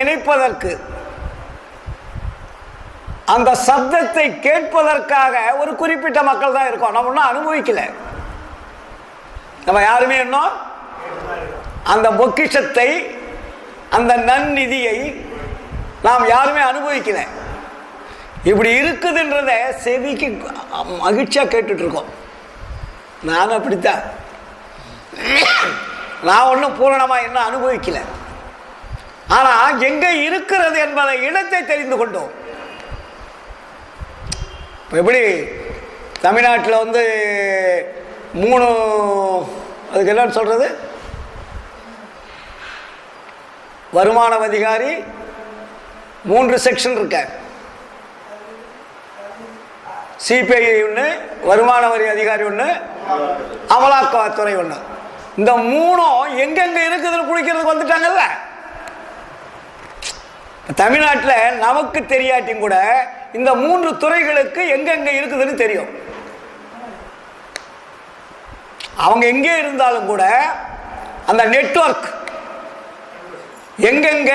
நினைப்பதற்கு. அந்த சப்தத்தை கேட்பதற்காக ஒரு குறிப்பிட்ட மக்கள் தான் இருக்கோம். நம்ம ஒன்றும் அனுபவிக்கல. நம்ம யாருமே இன்னும் அந்த பொக்கிஷத்தை அந்த நன்னிதியை நாம் யாருமே அனுபவிக்கல. இப்படி இருக்குதுன்றத செவிக்கு மகிழ்ச்சியாக கேட்டுட்டு இருக்கோம். நான் அப்படித்தான். நான் ஒன்றும் பூரணமாக இன்னும் அனுபவிக்கலை. ஆனால் எங்கே இருக்கிறது என்பதை இடத்தை தெரிந்து கொண்டோம். இப்போ எப்படி தமிழ்நாட்டில் வந்து மூணு அதுக்கு என்னன்னு சொல்கிறது வருமான அதிகாரி மூன்று செக்ஷன் இருக்க. சிபிஐ ஒன்று வருமான வரி அதிகாரி ஒன்று அமலாக்கத்துறை ஒன்று இந்த மூணும் எங்கெங்கே இருக்குதுன்னு குளிக்கிறதுக்கு வந்துட்டாங்கல்ல? தமிழ்நாட்டில் நமக்கு தெரியாட்டியும் கூட இந்த மூன்று துறைகளுக்கு எங்கெங்கே இருக்குதுன்னு தெரியும். அவங்க எங்கே இருந்தாலும் கூட அந்த நெட்வொர்க் எங்கெங்க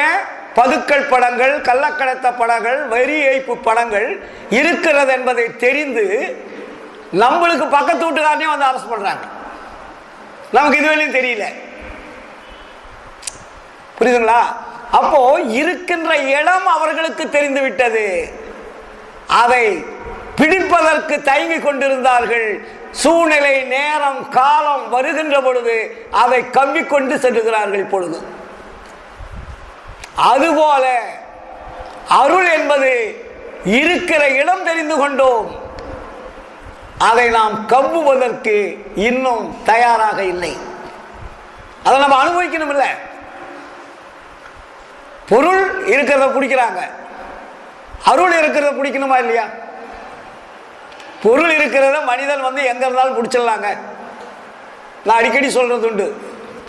பதுக்கல் படங்கள் கள்ளக்கடத்த படங்கள் வரி ஏய்ப்பு படங்கள் இருக்கிறது என்பதை தெரிந்து நம்மளுக்கு பக்கத்து வீட்டுக்காரனே வந்து அரசு பண்ணுறாங்க நமக்கு இதுவரையும் தெரியல. புரியுதுங்களா? அப்போ இருக்கின்ற இடம் அவர்களுக்கு தெரிந்துவிட்டது. அதை பிடிப்பதற்கு தயங்கி கொண்டிருந்தார்கள். சூழ்நிலை நேரம் காலம் வருகின்ற பொழுது அதை கவ்விக்கொண்டு செல்லுகிறார்கள் இப்பொழுது. அதுபோல அருள் என்பது இருக்கிற இடம் தெரிந்து கொண்டோம். அதை நாம் கவ்வுவதற்கு இன்னும் தயாராக இல்லை. அதை நம்ம அனுபவிக்கணும் இல்லை பொருள் இருக்கிறத பிடிக்கிறாங்க அருள் இருக்கிறத பிடிக்கணுமா இல்லையா? பொருள் இருக்கிறத மனிதன் வந்து எங்க இருந்தாலும் பிடிச்சிடலாங்க நான் அடிக்கடி சொல்றது உண்டு.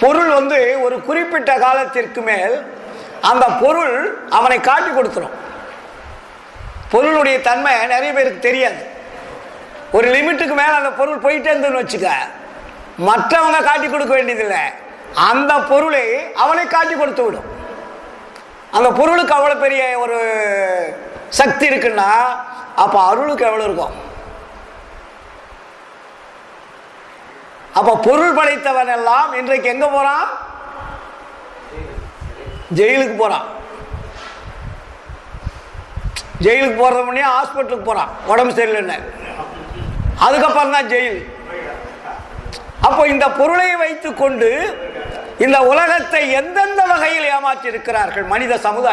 பொருள் வந்து ஒரு குறிப்பிட்ட காலத்திற்கு மேல் அந்த பொருள் அவனை காட்டி கொடுத்துரும். பொருளுடைய தன்மை நிறைய பேருக்கு தெரியாது. ஒரு லிமிட்டுக்கு மேலே அந்த பொருள் போயிட்டே இருந்துன்னு வச்சுக்க மற்றவங்க காட்டி கொடுக்க வேண்டியதில்லை. அந்த பொருளை அவனை காட்டி கொடுத்து விடும். அந்த பொருளுக்கு அவ்வளோ பெரிய ஒரு சக்தி இருக்குன்னா அப்போ அருளுக்கு எவ்வளோ இருக்கும்? அப்போ பொருள் படைத்தவன் எல்லாம் இன்றைக்கு எங்கே போகிறான் ஜெயிலுக்கு போகிறான் ஜெயிலுக்கு போகிறது முன்னே ஹாஸ்பிட்டலுக்கு போகிறான் உடம்பு சரியில்லைன்னு. அதுக்கப்புறம் தான் ஜெயில். அப்போ இந்த பொருளை வைத்து கொண்டு இந்த உலகத்தை எந்தெந்த வகையில் ஏமாற்றி இருக்கிறார்கள் மனித சமுதாயம்